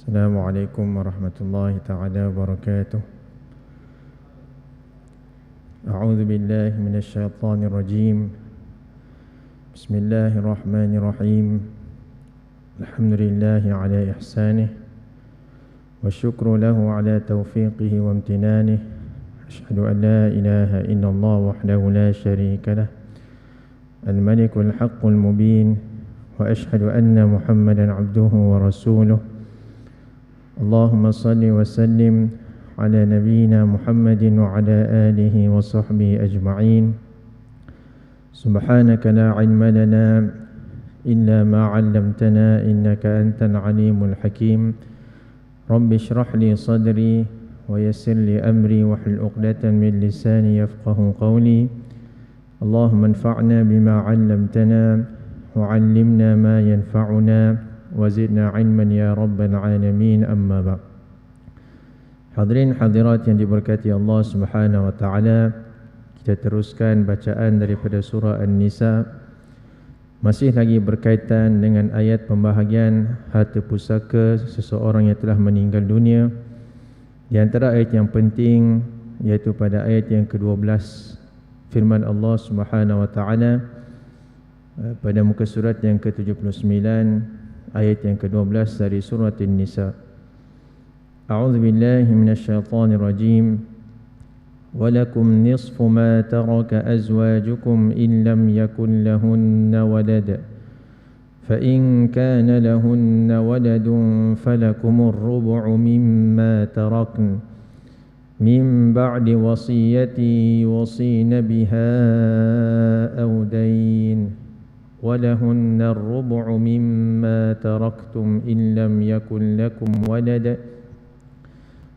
السلام عليكم ورحمة الله تعالى وبركاته. أعوذ بالله من الشيطان الرجيم. بسم الله الرحمن الرحيم. الحمد لله على إحسانه والشكر له على توفيقه وامتنانه. أشهد أن لا إله إلا الله وحده لا شريك له. الملك الحق المبين. وأشهد أن محمدا عبده ورسوله. اللهم صل وسلم على نبينا محمد وعلى آله وصحبه أجمعين. سبحانك لا علم لنا إلا ما علمتنا إنك أنت العليم الحكيم. رب اشرح لي صدري ويسر لي أمري واحلل عقدة من لساني يفقه قولي. اللهم انفعنا بما علمتنا وعلمنا ما ينفعنا وزدنا علما يا رب العالمين أما بعد Hadirin hadirat yang diberkati Allah Subhanahu wa taala, kita teruskan bacaan daripada surah An-Nisa. Masih lagi berkaitan dengan ayat pembahagian harta pusaka seseorang yang telah meninggal dunia. Di antara ayat yang penting iaitu pada ayat yang ke-12 firman Allah Subhanahu wa taala eh, pada muka surat yang ke-79 ayat yang ke-12 dari surah An-Nisa. بالله من الشيطان الرجيم ولكم نصف ما ترك أزواجكم إن لم يكن لهن ولد فإن كان لهن ولد فلكم الربع مما تركن من بعد وصية يوصين بها أو دين ولهن الربع مما تركتم إن لم يكن لكم ولد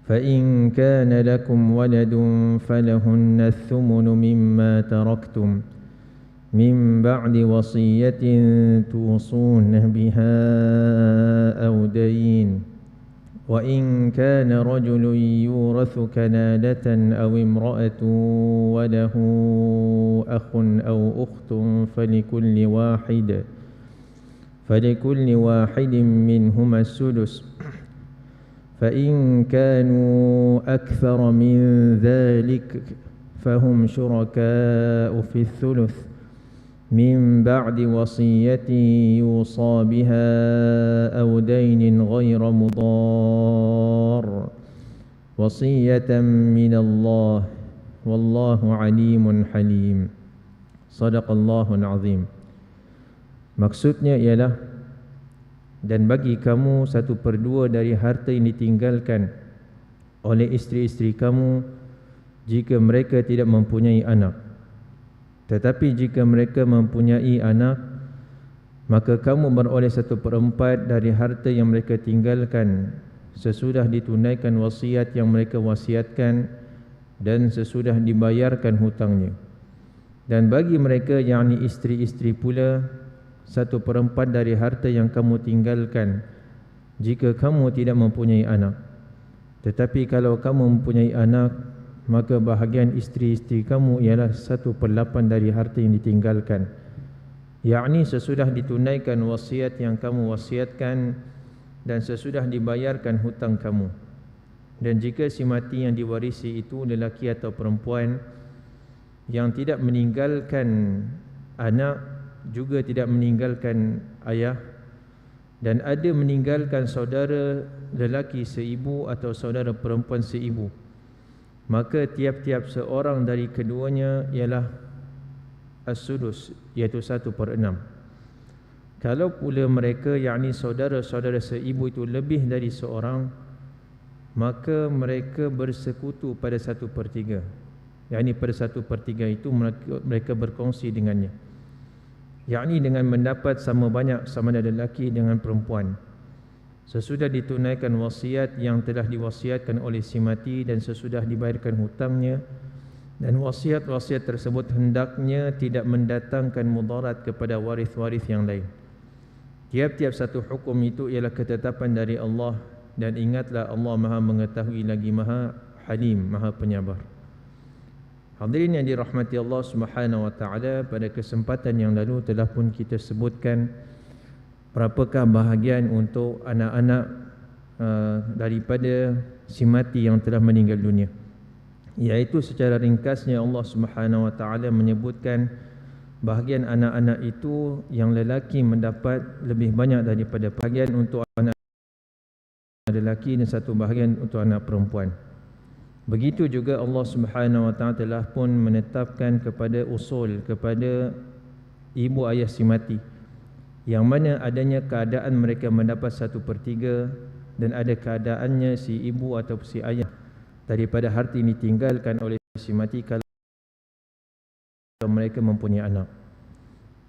فإن كان لكم ولد فلهن الثمن مما تركتم من بعد وصية توصون بها أو دين. وإن كان رجل يورث كنادة أو امرأة وله أخ أو أخت فلكل واحد فلكل واحد منهما السدس. فإن كانوا أكثر من ذلك فهم شركاء في الثلث. من بعد وصية يوصى بها أو دين غير مضار وصية من الله والله عليم حليم صدق الله العظيم Maksudnya ialah dan bagi kamu satu per dua dari harta yang ditinggalkan oleh isteri-isteri kamu jika mereka tidak mempunyai anak tetapi jika mereka mempunyai anak maka kamu beroleh satu per empat dari harta yang mereka tinggalkan sesudah ditunaikan wasiat yang mereka wasiatkan dan sesudah dibayarkan hutangnya dan bagi mereka yakni isteri-isteri pula satu perempat dari harta yang kamu tinggalkan jika kamu tidak mempunyai anak. Tetapi kalau kamu mempunyai anak, maka bahagian isteri-isteri kamu ialah satu per lapan dari harta yang ditinggalkan. Yakni sesudah ditunaikan wasiat yang kamu wasiatkan dan sesudah dibayarkan hutang kamu. Dan jika si mati yang diwarisi itu lelaki atau perempuan yang tidak meninggalkan anak juga tidak meninggalkan ayah dan ada meninggalkan saudara lelaki seibu atau saudara perempuan seibu maka tiap-tiap seorang dari keduanya ialah as-sudus iaitu satu per enam. Kalau pula mereka yakni saudara-saudara seibu itu lebih dari seorang maka mereka bersekutu pada satu per tiga. Yakni pada satu per tiga itu mereka berkongsi dengannya. Yakni dengan mendapat sama banyak sama ada lelaki dengan perempuan sesudah ditunaikan wasiat yang telah diwasiatkan oleh si mati dan sesudah dibayarkan hutangnya dan wasiat-wasiat tersebut hendaknya tidak mendatangkan mudarat kepada waris-waris yang lain. Tiap-tiap satu hukum itu ialah ketetapan dari Allah dan ingatlah Allah Maha mengetahui lagi Maha Halim Maha penyabar. Hadirin yang dirahmati Allah Subhanahu wa taala pada kesempatan yang lalu telah pun kita sebutkan berapakah bahagian untuk anak-anak uh, daripada si mati yang telah meninggal dunia iaitu secara ringkasnya Allah Subhanahu wa taala menyebutkan bahagian anak-anak itu yang lelaki mendapat lebih banyak daripada bahagian untuk anak lelaki dan satu bahagian untuk anak perempuan. Begitu juga Allah Subhanahu wa taala telah pun menetapkan kepada usul kepada ibu ayah si mati yang mana adanya keadaan mereka mendapat satu pertiga dan ada keadaannya si ibu atau si ayah daripada harta ini tinggalkan oleh si mati kalau mereka mempunyai anak.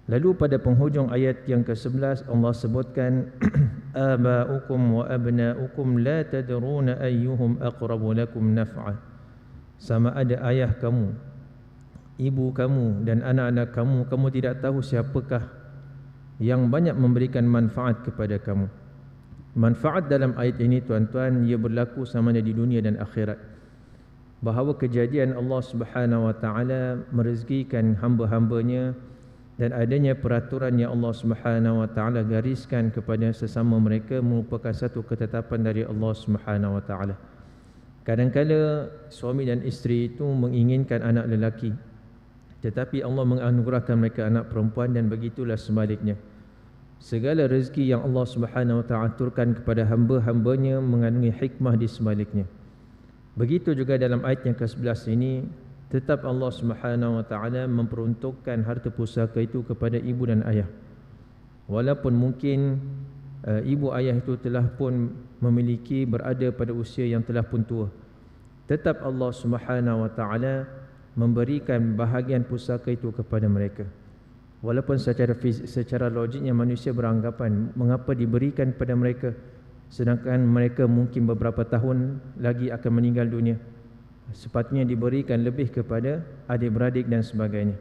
Lalu pada penghujung ayat yang ke-11 Allah sebutkan abaukum wa abnaukum la tadruna ayyuhum aqrabu lakum naf'a. Sama ada ayah kamu, ibu kamu dan anak-anak kamu kamu tidak tahu siapakah yang banyak memberikan manfaat kepada kamu. Manfaat dalam ayat ini tuan-tuan ia berlaku sama ada di dunia dan akhirat bahawa kejadian Allah Subhanahu wa taala merezekikan hamba-hambanya dan adanya peraturan yang Allah Subhanahu wa taala gariskan kepada sesama mereka merupakan satu ketetapan dari Allah Subhanahu wa taala. Kadang-kala suami dan isteri itu menginginkan anak lelaki tetapi Allah menganugerahkan mereka anak perempuan dan begitulah sebaliknya. Segala rezeki yang Allah Subhanahu taala aturkan kepada hamba-hambanya mengandungi hikmah di sebaliknya. Begitu juga dalam ayat yang ke-11 ini tetap Allah Subhanahu taala memperuntukkan harta pusaka itu kepada ibu dan ayah. Walaupun mungkin uh, ibu ayah itu telah pun memiliki berada pada usia yang telah pun tua. Tetap Allah Subhanahu wa taala memberikan bahagian pusaka itu kepada mereka. Walaupun secara fizik, secara logiknya manusia beranggapan mengapa diberikan kepada mereka sedangkan mereka mungkin beberapa tahun lagi akan meninggal dunia sepatutnya diberikan lebih kepada adik-beradik dan sebagainya.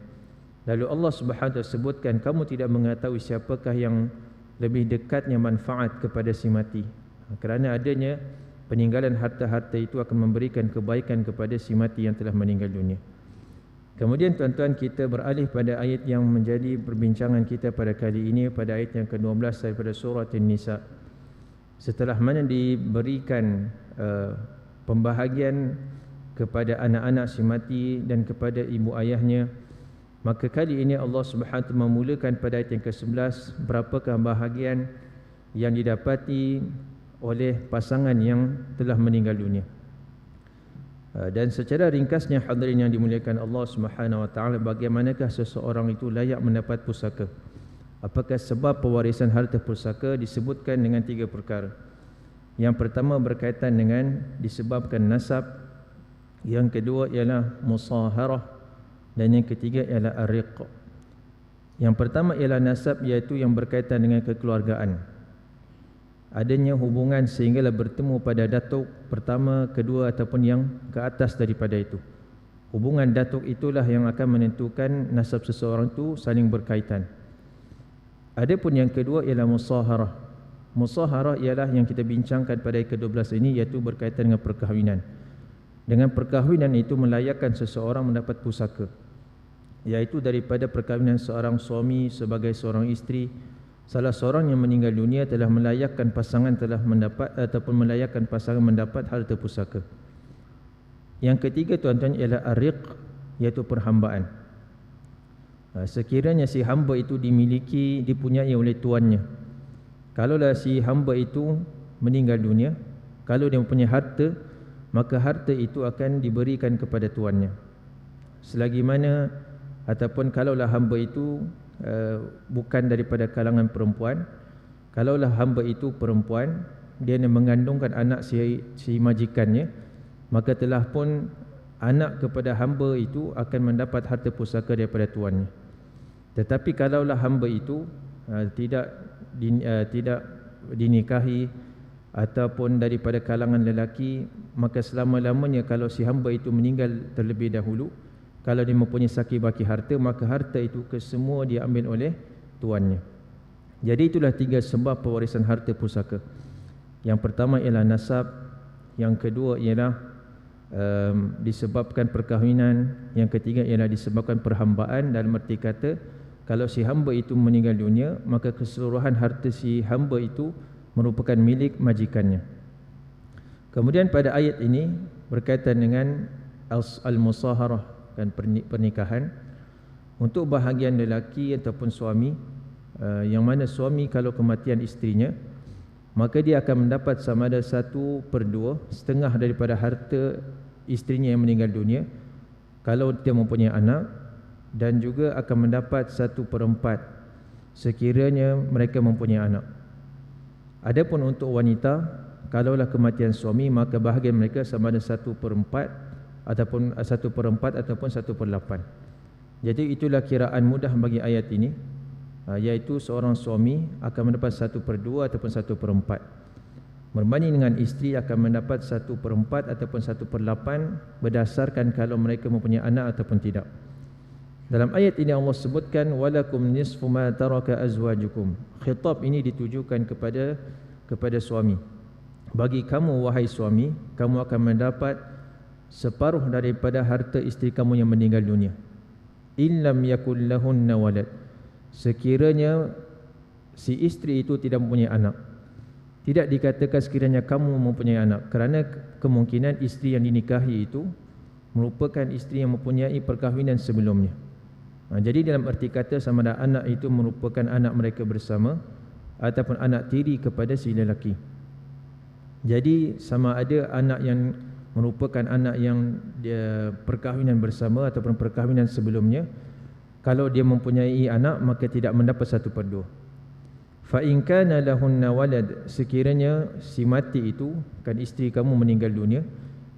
Lalu Allah Subhanahu wa sebutkan kamu tidak mengetahui siapakah yang lebih dekatnya manfaat kepada si mati. Kerana adanya peninggalan harta-harta itu akan memberikan kebaikan kepada si mati yang telah meninggal dunia Kemudian tuan-tuan kita beralih pada ayat yang menjadi perbincangan kita pada kali ini pada ayat yang ke-12 daripada surah An-Nisa. Setelah mana diberikan uh, pembahagian kepada anak-anak si mati dan kepada ibu ayahnya maka kali ini Allah Subhanahu memulakan pada ayat yang ke-11 berapakah bahagian yang didapati oleh pasangan yang telah meninggal dunia dan secara ringkasnya hadirin yang dimuliakan Allah Subhanahu wa taala bagaimanakah seseorang itu layak mendapat pusaka? Apakah sebab pewarisan harta pusaka disebutkan dengan tiga perkara? Yang pertama berkaitan dengan disebabkan nasab Yang kedua ialah musaharah Dan yang ketiga ialah ariq Yang pertama ialah nasab iaitu yang berkaitan dengan kekeluargaan Adanya hubungan sehinggalah bertemu pada datuk pertama, kedua ataupun yang ke atas daripada itu Hubungan datuk itulah yang akan menentukan nasab seseorang itu saling berkaitan Adapun yang kedua ialah musaharah. Musaharah ialah yang kita bincangkan pada ayat ke-12 ini iaitu berkaitan dengan perkahwinan. Dengan perkahwinan itu melayakkan seseorang mendapat pusaka. Iaitu daripada perkahwinan seorang suami sebagai seorang isteri salah seorang yang meninggal dunia telah melayakkan pasangan telah mendapat ataupun melayakkan pasangan mendapat harta pusaka. Yang ketiga tuan-tuan ialah ariq iaitu perhambaan. Ha, sekiranya si hamba itu dimiliki dipunyai oleh tuannya kalaulah si hamba itu meninggal dunia kalau dia mempunyai harta maka harta itu akan diberikan kepada tuannya selagi mana ataupun kalaulah hamba itu uh, bukan daripada kalangan perempuan. Kalaulah hamba itu perempuan dia mengandungkan anak si, si majikannya maka telah pun anak kepada hamba itu akan mendapat harta pusaka daripada tuannya. Tetapi kalaulah hamba itu uh, tidak din, uh, tidak dinikahi ataupun daripada kalangan lelaki maka selama-lamanya kalau si hamba itu meninggal terlebih dahulu kalau dia mempunyai sakit baki harta maka harta itu kesemua diambil oleh tuannya. Jadi itulah tiga sebab pewarisan harta pusaka. Yang pertama ialah nasab, yang kedua ialah um, disebabkan perkahwinan, yang ketiga ialah disebabkan perhambaan dalam arti kata kalau si hamba itu meninggal dunia maka keseluruhan harta si hamba itu merupakan milik majikannya Kemudian pada ayat ini berkaitan dengan al-musaharah dan pernikahan untuk bahagian lelaki ataupun suami uh, yang mana suami kalau kematian istrinya maka dia akan mendapat sama ada satu per dua setengah daripada harta istrinya yang meninggal dunia kalau dia mempunyai anak dan juga akan mendapat satu per empat sekiranya mereka mempunyai anak. Adapun untuk wanita kalaulah kematian suami maka bahagian mereka sama ada satu per empat ataupun satu per empat ataupun satu per lapan. Jadi itulah kiraan mudah bagi ayat ini ha, iaitu seorang suami akan mendapat satu per dua ataupun satu per empat. Berbanding dengan isteri akan mendapat satu per empat ataupun satu per lapan berdasarkan kalau mereka mempunyai anak ataupun tidak. Dalam ayat ini Allah sebutkan walakum nisfu ma taraka azwajukum. Khitab ini ditujukan kepada kepada suami. Bagi kamu wahai suami kamu akan mendapat separuh daripada harta isteri kamu yang meninggal dunia. Illam yakul lahunna walad. Sekiranya si isteri itu tidak mempunyai anak. Tidak dikatakan sekiranya kamu mempunyai anak. Kerana kemungkinan isteri yang dinikahi itu merupakan isteri yang mempunyai perkahwinan sebelumnya. Ha, jadi dalam arti kata sama ada anak itu merupakan anak mereka bersama ataupun anak tiri kepada si lelaki. Jadi sama ada anak yang merupakan anak yang dia perkahwinan bersama ataupun perkahwinan sebelumnya kalau dia mempunyai anak maka tidak mendapat satu per dua fa in kana lahunna walad sekiranya si mati itu kan isteri kamu meninggal dunia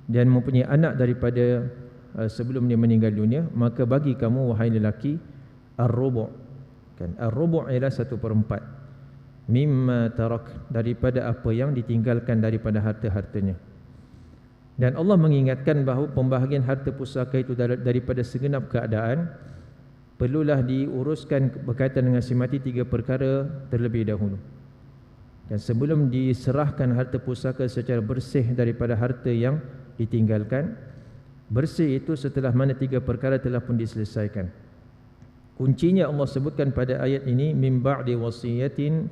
dan mempunyai anak daripada uh, sebelum dia meninggal dunia maka bagi kamu wahai lelaki ar-rubu' kan ar-rubu' ialah satu per empat mimma tarak daripada apa yang ditinggalkan daripada harta-hartanya dan Allah mengingatkan bahawa pembahagian harta pusaka itu daripada segenap keadaan perlulah diuruskan berkaitan dengan si mati tiga perkara terlebih dahulu. Dan sebelum diserahkan harta pusaka secara bersih daripada harta yang ditinggalkan bersih itu setelah mana tiga perkara telah pun diselesaikan. Kuncinya Allah sebutkan pada ayat ini mim ba'di wasiyatin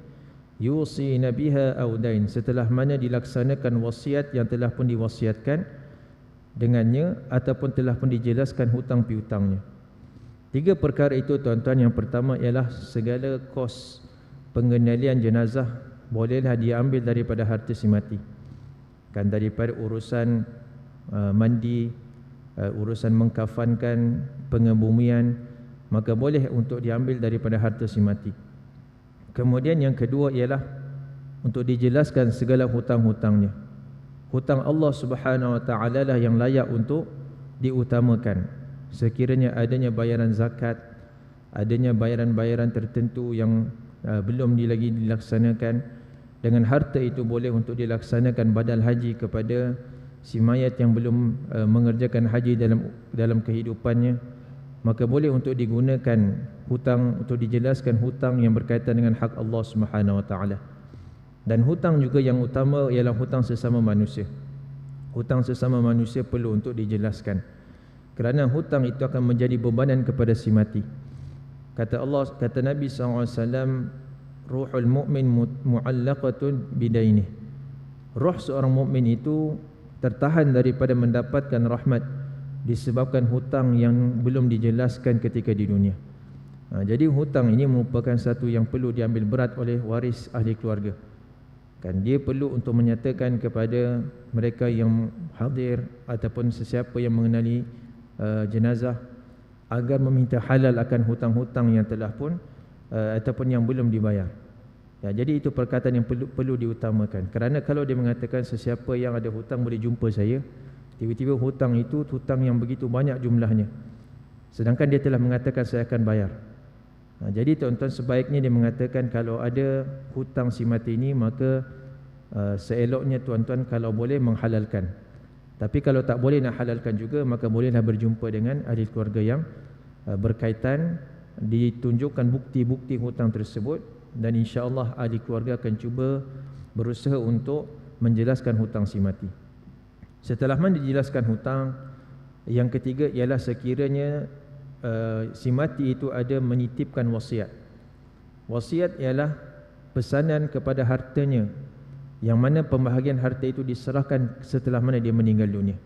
yusi nabiha audain setelah mana dilaksanakan wasiat yang telah pun diwasiatkan dengannya ataupun telah pun dijelaskan hutang piutangnya. Tiga perkara itu tuan-tuan. Yang pertama ialah segala kos pengendalian jenazah bolehlah diambil daripada harta si mati. Kan daripada urusan uh, mandi uh, urusan mengkafankan pengebumian maka boleh untuk diambil daripada harta si mati Kemudian yang kedua ialah untuk dijelaskan segala hutang-hutangnya. Hutang Allah Subhanahu Wa Taala lah yang layak untuk diutamakan. Sekiranya adanya bayaran zakat, adanya bayaran-bayaran tertentu yang uh, belum lagi dilaksanakan, dengan harta itu boleh untuk dilaksanakan badal haji kepada si mayat yang belum uh, mengerjakan haji dalam dalam kehidupannya maka boleh untuk digunakan hutang untuk dijelaskan hutang yang berkaitan dengan hak Allah Subhanahu Wa Taala. Dan hutang juga yang utama ialah hutang sesama manusia. Hutang sesama manusia perlu untuk dijelaskan. Kerana hutang itu akan menjadi bebanan kepada si mati. Kata Allah, kata Nabi SAW, Ruhul mu'min mu'allaqatun bidainih. Roh seorang mukmin itu tertahan daripada mendapatkan rahmat disebabkan hutang yang belum dijelaskan ketika di dunia. Ha, jadi hutang ini merupakan satu yang perlu diambil berat oleh waris ahli keluarga. Kan dia perlu untuk menyatakan kepada mereka yang hadir ataupun sesiapa yang mengenali uh, jenazah agar meminta halal akan hutang-hutang yang telah pun uh, ataupun yang belum dibayar. Ya, jadi itu perkataan yang perlu perlu diutamakan. Kerana kalau dia mengatakan sesiapa yang ada hutang boleh jumpa saya, Tiba-tiba hutang itu hutang yang begitu banyak jumlahnya. Sedangkan dia telah mengatakan saya akan bayar. Ha, jadi tuan-tuan sebaiknya dia mengatakan kalau ada hutang si mati ini maka uh, seeloknya tuan-tuan kalau boleh menghalalkan. Tapi kalau tak boleh nak halalkan juga maka bolehlah berjumpa dengan ahli keluarga yang uh, berkaitan ditunjukkan bukti-bukti hutang tersebut dan insya-Allah ahli keluarga akan cuba berusaha untuk menjelaskan hutang si mati. Setelah mana dijelaskan hutang Yang ketiga ialah sekiranya uh, Si mati itu ada menitipkan wasiat. Wasiat ialah pesanan kepada hartanya yang mana pembahagian harta itu diserahkan setelah mana dia meninggal dunia.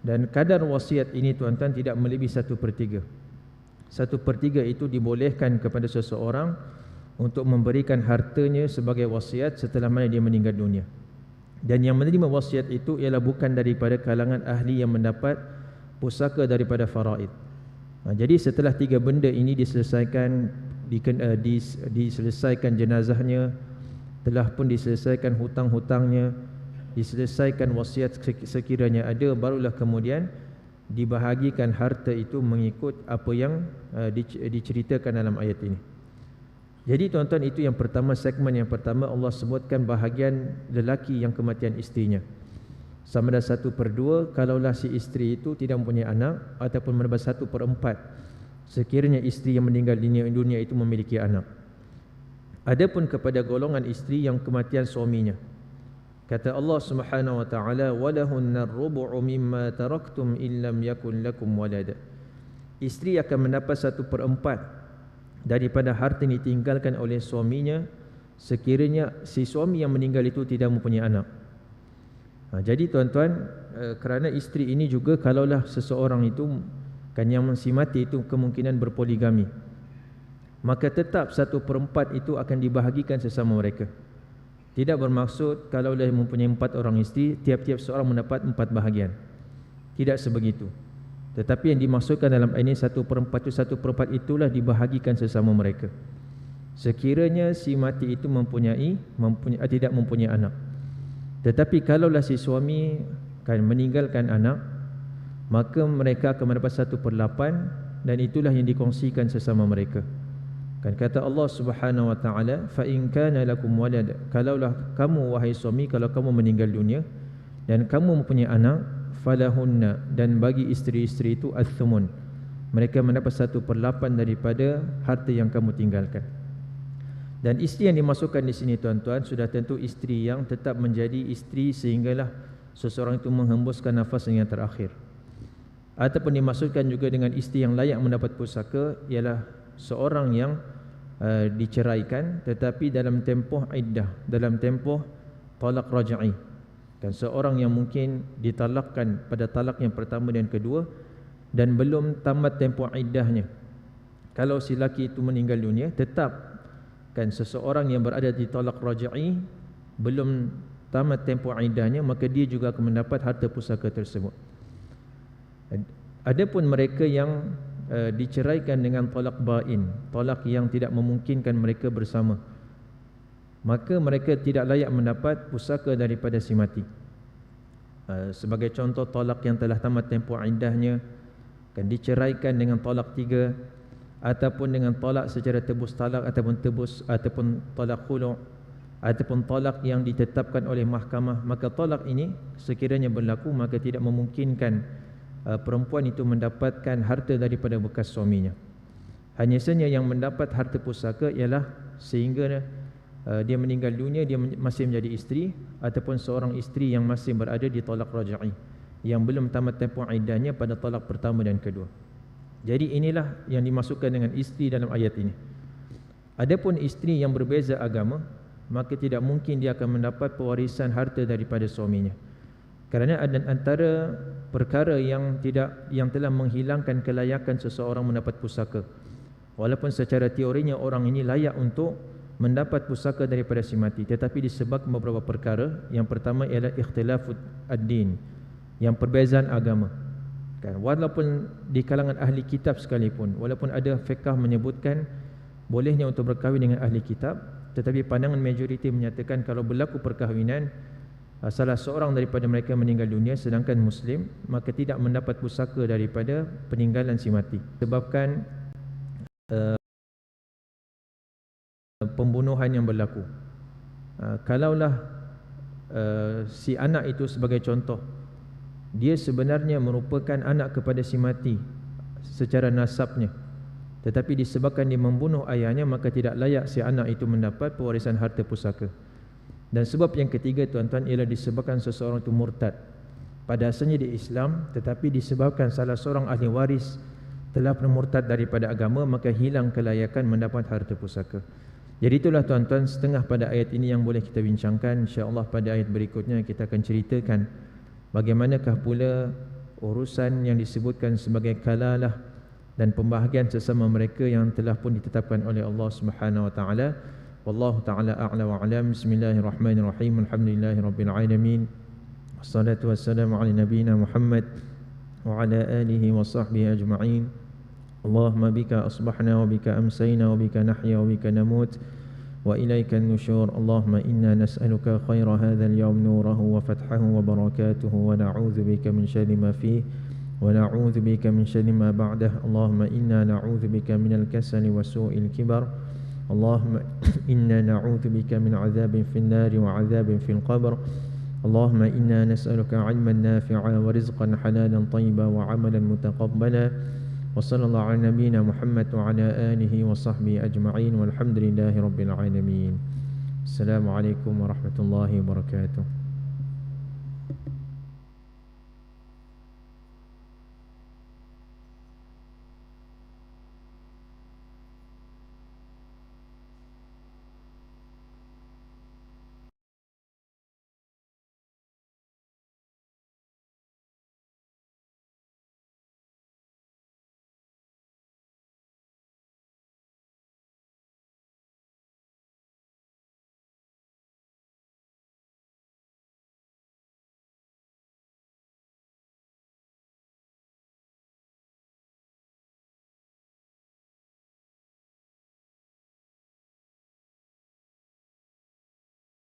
Dan kadar wasiat ini tuan-tuan tidak melebihi satu per tiga. Satu per tiga itu dibolehkan kepada seseorang untuk memberikan hartanya sebagai wasiat setelah mana dia meninggal dunia. Dan yang menerima wasiat itu ialah bukan daripada kalangan ahli yang mendapat pusaka daripada faraid ha, jadi setelah tiga benda ini diselesaikan di, dis, diselesaikan jenazahnya telah pun diselesaikan hutang-hutangnya diselesaikan wasiat sekiranya ada barulah kemudian dibahagikan harta itu mengikut apa yang uh, diceritakan dalam ayat ini. Jadi tuan-tuan itu yang pertama segmen yang pertama Allah sebutkan bahagian lelaki yang kematian istrinya sama ada satu per dua kalaulah si isteri itu tidak mempunyai anak ataupun mendapat satu per empat sekiranya isteri yang meninggal di dunia itu memiliki anak. Adapun kepada golongan isteri yang kematian suaminya. Kata Allah Subhanahu wa taala, "Walahunna ar-rubu'u mimma taraktum illam yakun lakum walad." Isteri akan mendapat satu per empat daripada harta yang ditinggalkan oleh suaminya sekiranya si suami yang meninggal itu tidak mempunyai anak. Ha, jadi tuan-tuan, eh, kerana isteri ini juga kalaulah seseorang itu kan yang masih mati itu kemungkinan berpoligami. Maka tetap satu perempat itu akan dibahagikan sesama mereka. Tidak bermaksud kalau dia mempunyai empat orang isteri tiap-tiap seorang mendapat empat bahagian. Tidak sebegitu. Tetapi yang dimaksudkan dalam ini satu perempat itu satu perempat itulah dibahagikan sesama mereka. Sekiranya si mati itu mempunyai, mempunyai tidak mempunyai anak tetapi kalaulah si suami kan meninggalkan anak maka mereka akan mendapat satu per lapan dan itulah yang dikongsikan sesama mereka. Kan kata Allah Subhanahu wa taala fa in kana lakum walad. Kalaulah kamu wahai suami kalau kamu meninggal dunia dan kamu mempunyai anak falahunna dan bagi isteri-isteri itu athumun. Mereka mendapat satu per lapan daripada harta yang kamu tinggalkan dan isteri yang dimasukkan di sini tuan-tuan sudah tentu isteri yang tetap menjadi isteri sehinggalah seseorang itu menghembuskan nafas yang terakhir. Ataupun dimaksudkan juga dengan isteri yang layak mendapat pusaka ialah seorang yang uh, diceraikan tetapi dalam tempoh iddah dalam tempoh talak raj'i dan seorang yang mungkin ditalakkan pada talak yang pertama dan kedua dan belum tamat tempoh iddahnya. Kalau si laki itu meninggal dunia tetap kan seseorang yang berada di talak raj'i belum tamat tempoh iddahnya maka dia juga akan mendapat harta pusaka tersebut Adapun mereka yang uh, diceraikan dengan tolak bain, tolak yang tidak memungkinkan mereka bersama, maka mereka tidak layak mendapat pusaka daripada si mati. Uh, sebagai contoh tolak yang telah tamat tempoh indahnya, kan diceraikan dengan tolak tiga, ataupun dengan tolak secara tebus talak ataupun tebus ataupun tolak khulu' ataupun tolak yang ditetapkan oleh mahkamah maka tolak ini sekiranya berlaku maka tidak memungkinkan Uh, perempuan itu mendapatkan harta daripada bekas suaminya. Hanya saja yang mendapat harta pusaka ialah sehingga uh, dia meninggal dunia dia masih menjadi isteri ataupun seorang isteri yang masih berada di tolak rajai yang belum tamat tempoh iddahnya pada tolak pertama dan kedua. Jadi inilah yang dimasukkan dengan isteri dalam ayat ini. Adapun isteri yang berbeza agama maka tidak mungkin dia akan mendapat pewarisan harta daripada suaminya. Kerana ada antara perkara yang tidak yang telah menghilangkan kelayakan seseorang mendapat pusaka. Walaupun secara teorinya orang ini layak untuk mendapat pusaka daripada si mati, tetapi disebabkan beberapa perkara. Yang pertama ialah ikhtilafut ad-din, yang perbezaan agama. Kan walaupun di kalangan ahli kitab sekalipun, walaupun ada fiqh menyebutkan bolehnya untuk berkahwin dengan ahli kitab, tetapi pandangan majoriti menyatakan kalau berlaku perkahwinan Ah, salah seorang daripada mereka meninggal dunia sedangkan muslim maka tidak mendapat pusaka daripada peninggalan si mati. Sebabkan uh, pembunuhan yang berlaku. Uh, kalaulah uh, si anak itu sebagai contoh dia sebenarnya merupakan anak kepada si mati secara nasabnya tetapi disebabkan dia membunuh ayahnya maka tidak layak si anak itu mendapat pewarisan harta pusaka dan sebab yang ketiga tuan-tuan ialah disebabkan seseorang itu murtad. Pada asalnya di Islam tetapi disebabkan salah seorang ahli waris telah pernah murtad daripada agama maka hilang kelayakan mendapat harta pusaka. Jadi itulah tuan-tuan setengah pada ayat ini yang boleh kita bincangkan insya-Allah pada ayat berikutnya kita akan ceritakan Bagaimanakah pula urusan yang disebutkan sebagai kalalah dan pembahagian sesama mereka yang telah pun ditetapkan oleh Allah Subhanahu wa taala. Wallahu taala a'la wa a'lam. Bismillahirrahmanirrahim. Alhamdulillahirabbil alamin. Wassalatu wassalamu ala nabiyyina Muhammad wa ala alihi wa sahbihi ajma'in. Allahumma bika asbahna wa bika amsayna wa bika nahya wa bika namut. وإليك النشور. اللهم إنا نسألك خير هذا اليوم نوره وفتحه وبركاته ونعوذ بك من شر ما فيه ونعوذ بك من شر ما بعده. اللهم إنا نعوذ بك من الكسل وسوء الكبر. اللهم إنا نعوذ بك من عذاب في النار وعذاب في القبر. اللهم إنا نسألك علما نافعا ورزقا حلالا طيبا وعملا متقبلا. وصلى الله على نبينا محمد وعلى آله وصحبه أجمعين والحمد لله رب العالمين. السلام عليكم ورحمة الله وبركاته.